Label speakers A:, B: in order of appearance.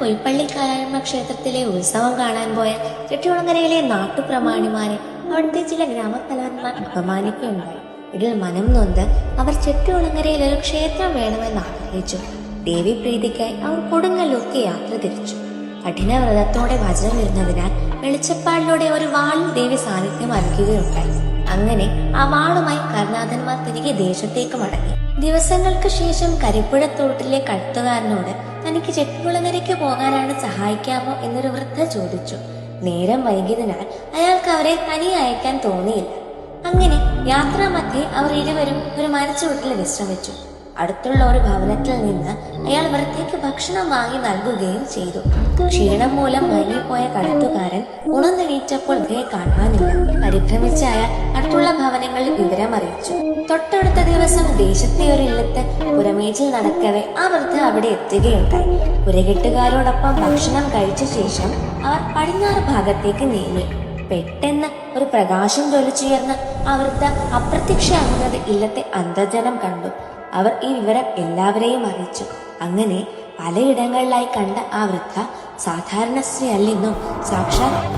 A: കൊയ്പ്പള്ളി കാലായ്മ ക്ഷേത്രത്തിലെ ഉത്സവം കാണാൻ പോയ ചെട്ടികുളങ്ങരയിലെ നാട്ടുപ്രമാണിമാരെ അവിടുത്തെ ചില ഗ്രാമത്തലവന്മാർ അപമാനിക്കുകയുണ്ടായി. ഇതിൽ മനം നൊന്ത് അവർ ചെട്ടികുളങ്ങരയിൽ ഒരു ക്ഷേത്രം വേണമെന്ന് ആഗ്രഹിച്ചു. ദേവി പ്രീതിക്കായി അവർ കൊടുങ്ങല്ലൂർക്ക് യാത്ര തിരിച്ചു. കഠിന വ്രതത്തോടെ വചനം ഇരുന്നതിനാൽ വെളിച്ചപ്പാടിലൂടെ ഒരു വാളിൽ ദേവി സാന്നിധ്യം അറിയിക്കുകയുണ്ടായി അങ്ങനെ ആ വാളുമായി കർണാഥന്മാർ തിരികെ ദേശത്തേക്ക് മടങ്ങി. ദിവസങ്ങൾക്ക് ശേഷം കരിപ്പുഴത്തോട്ടിലെ കഴുത്തുകാരനോട് തനിക്ക് ചെട്ടികുളങ്ങരയ്ക്ക് പോകാനാണ് സഹായിക്കാമോ? എന്നൊരു വൃദ്ധ ചോദിച്ചു. നേരം വൈകിയതിനാൽ അയാൾക്ക് അവരെ തനി അയക്കാൻ തോന്നിയില്ല. അങ്ങനെ യാത്രാമധ്യേ അവർ ഇരുവരും ഒരു മരച്ചുവട്ടിൽ വിശ്രമിച്ചു. അടുത്തുള്ള ഒരു ഭവനത്തിൽ നിന്ന് അയാൾ വൃത്തിക്ക് ഭക്ഷണം വാങ്ങി നൽകുകയും ചെയ്തു. ക്ഷീണം മൂലം മയങ്ങിപ്പോയ കടത്തുകാരൻ ഉണർന്നെണീറ്റപ്പോൾ ഇവയെ കാണാനില്ല. പരിഭ്രമിച്ച അയാൾ അടുത്തുള്ള ഭവനങ്ങളിൽ വിവരം അറിയിച്ചു. തൊട്ടടുത്ത ദിവസം ദേശത്തെ ഒരു ഇല്ലത്ത് പുരമേജിൽ നടക്കവേ ആ വൃദ്ധ അവിടെ എത്തുകയുണ്ടായി. പുരകെട്ടുകാരോടൊപ്പം ഭക്ഷണം കഴിച്ച ശേഷം അവർ പടിഞ്ഞാറ് ഭാഗത്തേക്ക് നീങ്ങി. പെട്ടെന്ന് ഒരു പ്രകാശം ജോലിച്ചുയർന്ന് ആ വൃദ്ധ അപ്രത്യക്ഷമാകുന്നത് ഇല്ലത്തെ അന്തർജനം കണ്ടു. അവർ ഈ വിവരം എല്ലാവരെയും അറിയിച്ചു. അങ്ങനെ പലയിടങ്ങളിലായി കണ്ട ആ വൃദ്ധ സാധാരണ സ്ത്രീ അല്ലെന്നും സാക്ഷാൽ